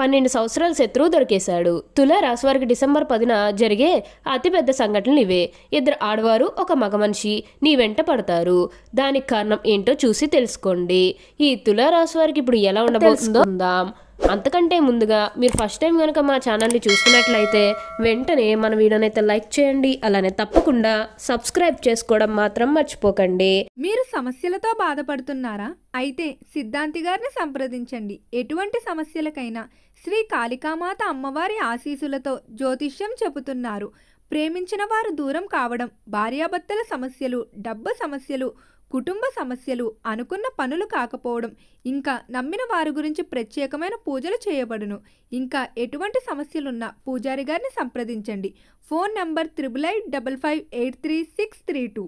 పన్నెండు సంవత్సరాల శత్రువు దొరికేశాడు. తుల రాశి వారికి డిసెంబర్ పదిన జరిగే అతిపెద్ద సంఘటనలు ఇవే. ఇద్దరు ఆడవారు ఒక మగ మనిషి. నీ వెంట పడతారు. దానికి కారణం ఏంటో చూసి తెలుసుకోండి. ఈ తుల రాశి వారికి ఇప్పుడు ఎలా ఉండబోతుందో ఉందాం అంతకంటే ముందుగా మీరు ఫస్ట్ టైం కనుక మా ఛానల్ని చూస్తున్నట్లయితే వెంటనే మన వీడియోనైతే లైక్ చేయండి అలానే తప్పకుండా సబ్స్క్రైబ్ చేసుకోవడం మాత్రం మర్చిపోకండి. మీరు సమస్యలతో బాధపడుతున్నారా? అయితే సిద్ధాంతి గారిని సంప్రదించండి. ఎటువంటి సమస్యలకైనా శ్రీ కాళికామాత అమ్మవారి ఆశీసులతో జ్యోతిష్యం చెబుతున్నారు. ప్రేమించిన వారు దూరం కావడం భార్యాభర్తల సమస్యలు డబ్బు సమస్యలు కుటుంబ సమస్యలు అనుకున్న పనులు కాకపోవడం ఇంకా నమ్మిన వారి గురించి ప్రత్యేకమైన పూజలు చేయబడును. ఇంకా ఎటువంటి సమస్యలున్నా పూజారి గారిని సంప్రదించండి. Phone number triple eight double five eight three six three two.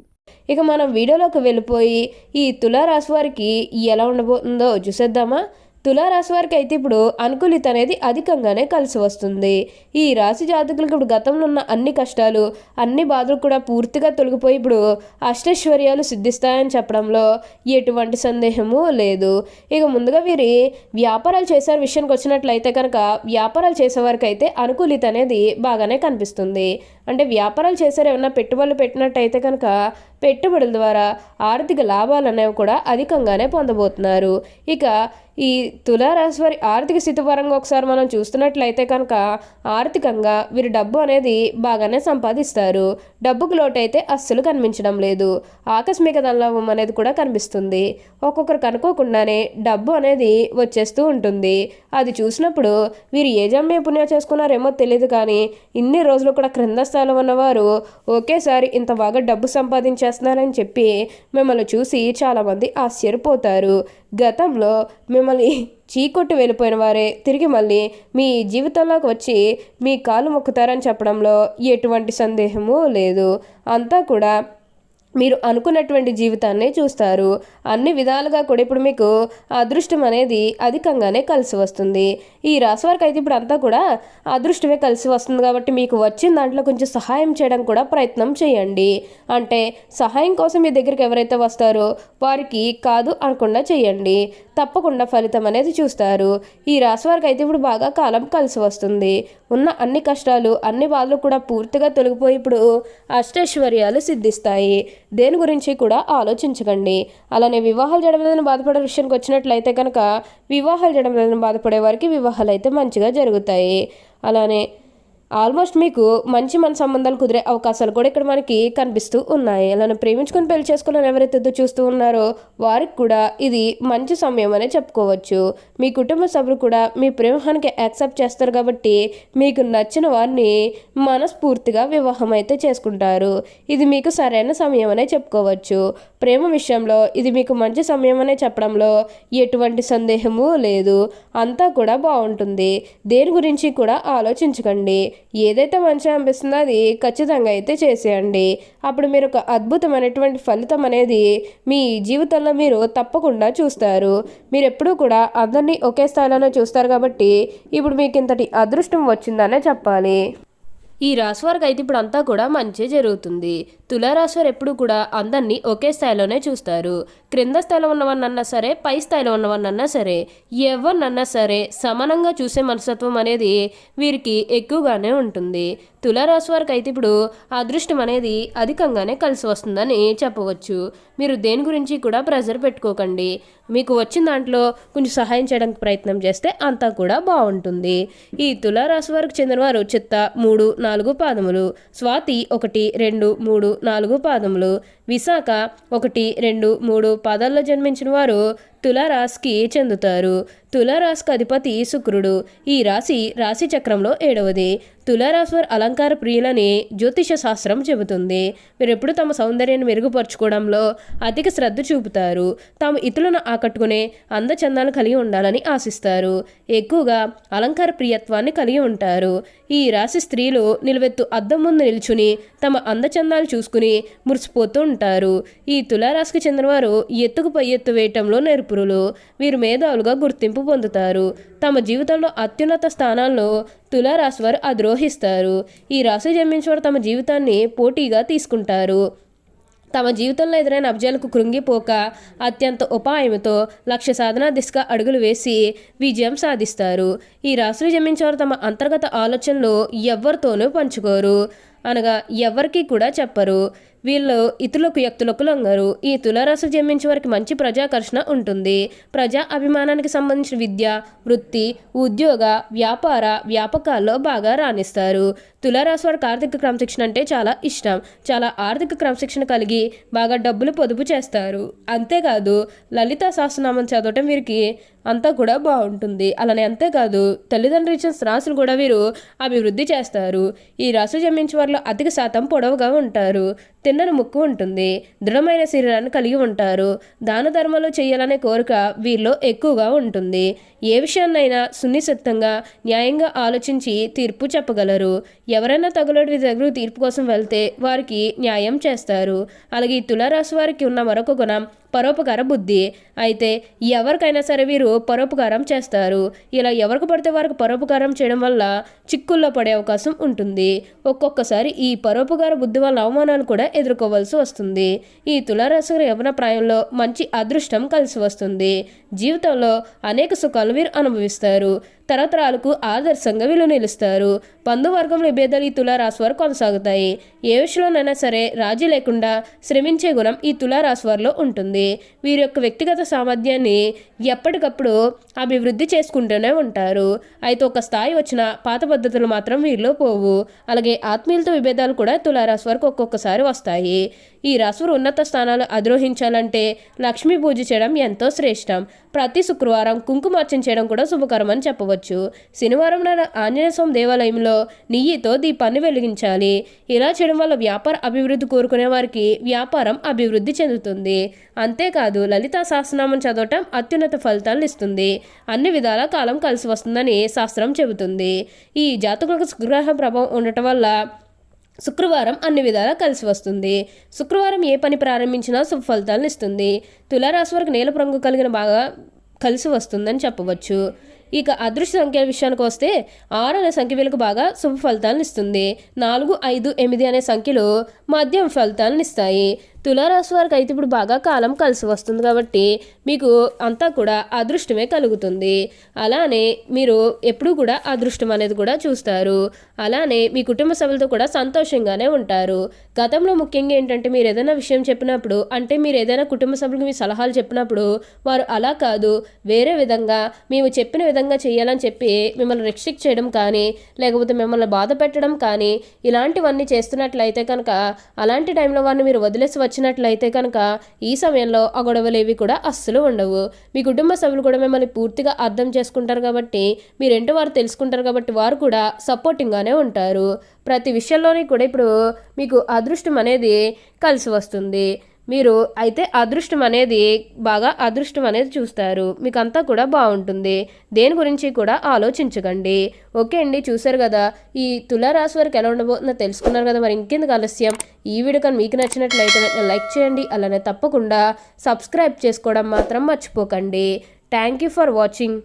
ఇక మనం వీడియోలోకి వెళ్ళిపోయి ఈ తులారాశి వారికి ఎలా ఉండబోతుందో చూసేద్దామా? తులారాశి వారికి అయితే ఇప్పుడు అనుకూలిత అనేది అధికంగానే కలిసి వస్తుంది. ఈ రాశి జాతకులకు ఇప్పుడు గతంలో ఉన్న అన్ని కష్టాలు అన్ని బాధలు కూడా పూర్తిగా తొలగిపోయి ఇప్పుడు అష్టైశ్వర్యాలు సిద్ధిస్తాయని చెప్పడంలో ఎటువంటి సందేహము లేదు. ఇక ముందుగా వీరి వ్యాపారాలు చేసే విషయానికి వచ్చినట్లయితే కనుక వ్యాపారాలు చేసే వారికి అయితే అనుకూలిత అనేది బాగానే కనిపిస్తుంది. అంటే వ్యాపారాలు చేశారు ఏమన్నా పెట్టుబడులు పెట్టినట్టయితే కనుక పెట్టుబడుల ద్వారా ఆర్థిక లాభాలు అనేవి కూడా అధికంగానే పొందబోతున్నారు. ఇక ఈ తులారాశి వారి ఆర్థిక స్థితి పరంగా ఒకసారి మనం చూస్తున్నట్లయితే కనుక ఆర్థికంగా వీరు డబ్బు అనేది బాగానే సంపాదిస్తారు. డబ్బుకు లోటైతే అస్సలు కనిపించడం లేదు. ఆకస్మిక ధనలాభం అనేది కూడా కనిపిస్తుంది. ఒక్కొక్కరు కనుక్కోకుండానే డబ్బు అనేది వచ్చేస్తూ ఉంటుంది. అది చూసినప్పుడు వీరు ఏ జమ్మే పుణ్యం చేసుకున్నారేమో తెలియదు కానీ ఇన్ని రోజులు కూడా క్రింద స్థాయిలో ఉన్నవారు ఒకేసారి ఇంత బాగా డబ్బు సంపాదించేస్తున్నారని చెప్పి మిమ్మల్ని చూసి చాలామంది ఆశ్చర్యపోతారు. గతంలో మిమ్మల్ని చీకొట్టి వెళ్ళిపోయిన వారే తిరిగి మళ్ళీ మీ జీవితంలోకి వచ్చి మీ కాలు మొక్కుతారని చెప్పడంలో ఎటువంటి సందేహము లేదు. అంతా కూడా మీరు అనుకున్నటువంటి జీవితాన్ని చూస్తారు. అన్ని విధాలుగా కూడా ఇప్పుడు మీకు అదృష్టం అనేది అధికంగానే కలిసి వస్తుంది. ఈ రాశి వారికి అయితే ఇప్పుడు అంతా కూడా అదృష్టమే కలిసి వస్తుంది కాబట్టి మీకు వచ్చిన దాంట్లో కొంచెం సహాయం చేయడం కూడా ప్రయత్నం చేయండి. అంటే సహాయం కోసం మీ దగ్గరికి ఎవరైతే వస్తారో వారికి కాదు అనకుండా చేయండి. తప్పకుండా ఫలితం అనేది చూస్తారు. ఈ రాశి వారికి అయితే ఇప్పుడు బాగా కాలం కలిసి వస్తుంది. ఉన్న అన్ని కష్టాలు అన్ని బాధలు కూడా పూర్తిగా తొలగిపోయి ఇప్పుడు అష్టైశ్వర్యాలు సిద్ధిస్తాయి. దేని గురించి కూడా ఆలోచించకండి. అలానే వివాహాలు చేయడం లేదని బాధపడే విషయానికి వచ్చినట్లయితే కనుక వివాహాలు చేయడం లేదని బాధపడే వారికి వివాహాలు అయితే మంచిగా జరుగుతాయి. అలానే ఆల్మోస్ట్ మీకు మంచి మన సంబంధాలు కుదిరే అవకాశాలు కూడా ఇక్కడ మనకి కనిపిస్తూ ఉన్నాయి. అలానే ప్రేమించుకొని పెళ్ళి చేసుకోవాలని ఎవరైతే చూస్తూ ఉన్నారో వారికి కూడా ఇది మంచి సమయం అనే చెప్పుకోవచ్చు. మీ కుటుంబ సభ్యులు కూడా మీ ప్రేమానికి యాక్సెప్ట్ చేస్తారు కాబట్టి మీకు నచ్చిన వారిని మనస్ఫూర్తిగా వివాహం అయితే చేసుకుంటారు. ఇది మీకు సరైన సమయం అనే చెప్పుకోవచ్చు. ప్రేమ విషయంలో ఇది మీకు మంచి సమయం అనే చెప్పడంలో ఎటువంటి సందేహము లేదు. అంతా కూడా బాగుంటుంది. దేని గురించి కూడా ఆలోచించకండి. ఏదైతే మంచిగా అనిపిస్తుందో అది ఖచ్చితంగా అయితే చేసేయండి. అప్పుడు మీరు ఒక అద్భుతమైనటువంటి ఫలితం అనేది మీ జీవితంలో మీరు తప్పకుండా చూస్తారు. మీరు ఎప్పుడూ కూడా అందరినీ ఒకే స్థాయిలోనే చూస్తారు కాబట్టి ఇప్పుడు మీకు ఇంతటి అదృష్టం వచ్చిందనే చెప్పాలి. ఈ రాశి వారికి అయితే ఇప్పుడు అంతా కూడా మంచి జరుగుతుంది. తులారాశి వారు ఎప్పుడు కూడా అందరినీ ఒకే స్థాయిలోనే చూస్తారు. క్రింద స్థాయిలో ఉన్నవన్నన్నా సరే పై స్థాయిలో ఉన్నవన్నన్నా సరే ఎవరినన్నా సరే సమానంగా చూసే మనస్తత్వం అనేది వీరికి ఎక్కువగానే ఉంటుంది. తులారాశి వారికి అయితే ఇప్పుడు అదృష్టం అనేది అధికంగానే కలిసి వస్తుందని చెప్పవచ్చు. మీరు దేని గురించి కూడా ప్రెజర్ పెట్టుకోకండి. మీకు వచ్చిన దాంట్లో కొంచెం సహాయం చేయడానికి ప్రయత్నం చేస్తే అంతా కూడా బాగుంటుంది. ఈ తులారాశి వారికి చెందినవారు చిత్త మూడు నాలుగు పాదములు స్వాతి ఒకటి రెండు మూడు నాలుగు పాదములు విశాఖ ఒకటి రెండు మూడు పాదాల్లో జన్మించిన వారు తులారాశికి చెందుతారు. తులారాశికి అధిపతి శుక్రుడు. ఈ రాశి రాశి చక్రంలో ఏడవది. తులారాశి వారి అలంకార ప్రియులని జ్యోతిష శాస్త్రం చెబుతుంది. మీరు ఎప్పుడు తమ సౌందర్యాన్ని మెరుగుపరచుకోవడంలో అధిక శ్రద్ధ చూపుతారు. తాము ఇతరులను ఆకట్టుకునే అందచందాలు కలిగి ఉండాలని ఆశిస్తారు. ఎక్కువగా అలంకార ప్రియత్వాన్ని కలిగి ఉంటారు. ఈ రాశి స్త్రీలు నిలువెత్తు అద్దం ముందు నిల్చుని తమ అందచందాలు చూసుకుని మురిసిపోతూ ఉంటారు. ఈ తులారాశికి చెందినవారు ఎత్తుకు పై ఎత్తు వేయటంలో నేర్పురులు. వీరు మేధావులుగా గుర్తింపు పొందుతారు. తమ జీవితంలో అత్యున్నత స్థానాల్లో తులారాశి వారు అధిరోహిస్తారు ఈ రాశి జన్మించేవారు తమ జీవితాన్ని పోటీగా తీసుకుంటారు. తమ జీవితంలో ఎదురైన అబ్జాలకు కృంగిపోక అత్యంత ఉపాయంతో లక్ష్య సాధన దిశగా అడుగులు వేసి విజయం సాధిస్తారు. ఈ రాశులు జన్మించేవారు తమ అంతర్గత ఆలోచనలు ఎవరితోనూ పంచుకోరు. అనగా ఎవరికీ కూడా చెప్పరు. వీళ్ళు ఇతరులకు వ్యక్తులకు లొంగరు ఈ తులారాశి జన్మించే వారికి మంచి ప్రజాకర్షణ ఉంటుంది. ప్రజా అభిమానానికి సంబంధించిన విద్య వృత్తి ఉద్యోగ వ్యాపార వ్యాపకాల్లో బాగా రాణిస్తారు. తులారాశి వారికి ఆర్థిక క్రమశిక్షణ అంటే చాలా ఇష్టం. చాలా ఆర్థిక క్రమశిక్షణ కలిగి బాగా డబ్బులు పొదుపు చేస్తారు. అంతేకాదు లలిత సహస్రనామం చదవటం వీరికి అంతా కూడా బాగుంటుంది. అలానే అంతేకాదు తల్లిదండ్రులు ఇచ్చిన రాశులు కూడా వీరు అభివృద్ధి చేస్తారు. ఈ రాశి జన్మించే వారిలో అధిక శాతం పొడవుగా ఉంటారు. తిన్నని ముక్కు ఉంటుంది. దృఢమైన శరీరాన్ని కలిగి ఉంటారు. దాన ధర్మాలు చేయాలనే కోరిక వీరిలో ఎక్కువగా ఉంటుంది. ఏ విషయాన్నైనా సున్నిసిద్ధంగా న్యాయంగా ఆలోచించి తీర్పు చెప్పగలరు. ఎవరైనా తగులడి దగ్గర తీర్పు కోసం వెళ్తే వారికి న్యాయం చేస్తారు. అలాగే ఈ తులారాశి వారికి ఉన్న మరొక గుణం పరోపకార బుద్ధి. అయితే ఎవరికైనా సరే వీరు పరోపకారం చేస్తారు. ఇలా ఎవరికి పడితే వారికి పరోపకారం చేయడం వల్ల చిక్కుల్లో పడే అవకాశం ఉంటుంది. ఒక్కొక్కసారి ఈ పరోపకార బుద్ధి వల్ల అవమానాలు కూడా ఎదుర్కోవాల్సి వస్తుంది. ఈ తులారాశి యవన ప్రాయంలో మంచి అదృష్టం కలిసి వస్తుంది. జీవితంలో అనేక సుఖాలు వీరు అనుభవిస్తారు. తరతరాలకు ఆదర్శంగా వీళ్ళు నిలుస్తారు. బంధువర్గం విభేదాలు ఈ తులారాశి వారు కొనసాగుతాయి. ఏ విషయంలోనైనా సరే రాజీ లేకుండా శ్రమించే గుణం ఈ తులారాశి వారిలో ఉంటుంది. వీరి యొక్క వ్యక్తిగత సామర్థ్యాన్ని ఎప్పటికప్పుడు అభివృద్ధి చేసుకుంటూనే ఉంటారు. అయితే ఒక స్థాయి వచ్చిన పాత పద్ధతులు మాత్రం వీరిలో పోవు. అలాగే ఆత్మీయులతో విభేదాలు కూడా తులారాశి వరకు ఒక్కొక్కసారి వస్తాయి. ఈ రాశివారు ఉన్నత స్థానాలు అధిరోహించాలంటే లక్ష్మీ పూజ చేయడం ఎంతో శ్రేష్టం. ప్రతి శుక్రవారం కుంకుమార్చన చేయడం కూడా శుభకరం అని చెప్పవచ్చు. శనివారం నాడు ఆంజనేయ స్వామి దేవాలయంలో నెయ్యితో దీపాన్ని వెలిగించాలి. ఇలా చేయడం వల్ల వ్యాపార అభివృద్ధి కోరుకునే వారికి వ్యాపారం అభివృద్ధి చెందుతుంది. అంతేకాదు లలితా సహస్రనామం చదవటం అత్యున్నత ఫలితాలను ఇస్తుంది. అన్ని విధాల కాలం కలిసి వస్తుందని శాస్త్రం చెబుతుంది. ఈ జాతకులకు గ్రహ ప్రభావం ఉండటం వల్ల శుక్రవారం అన్ని విధాలా కలిసి వస్తుంది. శుక్రవారం ఏ పని ప్రారంభించినా శుభ ఫలితాలను ఇస్తుంది. తులారాశి వరకు నీలపు రంగు కలిగిన బాగా కలిసి వస్తుందని చెప్పవచ్చు. ఇక అదృష్ట సంఖ్య విషయానికి వస్తే ఆరు అనే సంఖ్య వీళ్ళకు బాగా శుభ ఫలితాలను ఇస్తుంది. నాలుగు ఐదు ఎనిమిది అనే సంఖ్యలు మద్యం ఫలితాలను ఇస్తాయి. తులారాశి వారికి అయితే ఇప్పుడు బాగా కాలం కలిసి వస్తుంది కాబట్టి మీకు అంతా కూడా అదృష్టమే కలుగుతుంది. అలానే మీరు ఎప్పుడూ కూడా అదృష్టం అనేది కూడా చూస్తారు. అలానే మీ కుటుంబ సభ్యులతో కూడా సంతోషంగానే ఉంటారు. గతంలో ముఖ్యంగా ఏంటంటే మీరు ఏదైనా విషయం చెప్పినప్పుడు అంటే మీరు ఏదైనా కుటుంబ సభ్యులకు మీ సలహాలు చెప్పినప్పుడు వారు అలా కాదు. వేరే విధంగా మేము చెప్పిన విధంగా చేయాలని చెప్పి మిమ్మల్ని రెస్ట్రిక్ట్ చేయడం కానీ లేకపోతే మిమ్మల్ని బాధ పెట్టడం కానీ ఇలాంటివన్నీ చేస్తున్నట్లయితే కనుక అలాంటి టైంలో వారిని మీరు వదిలేసి వచ్చినట్లయితే కనుక ఈ సమయంలో ఆ గొడవలు ఏవి కూడా అస్సలు ఉండవు. మీ కుటుంబ సభ్యులు కూడా మిమ్మల్ని పూర్తిగా అర్థం చేసుకుంటారు కాబట్టి మీరేంటో వారు తెలుసుకుంటారు కాబట్టి వారు కూడా సపోర్టింగ్గానే ఉంటారు. ప్రతి విషయంలోని కూడా ఇప్పుడు మీకు అదృష్టం అనేది కలిసి వస్తుంది. మీరు అయితే అదృష్టం అనేది బాగా అదృష్టం అనేది చూస్తారు. మీకు అంతా కూడా బాగుంటుంది. దేని గురించి కూడా ఆలోచించకండి. ఓకే అండి చూసారు కదా. ఈ తులారాశి వారికి ఎలా ఉండబోతుందో తెలుసుకున్నారు కదా. మరి ఇంకెందుకు ఆలస్యం? ఈ వీడియో కానీ మీకు నచ్చినట్లయితే లైక్ చేయండి. అలానే తప్పకుండా సబ్స్క్రైబ్ చేసుకోవడం మాత్రం మర్చిపోకండి. Thank you for watching.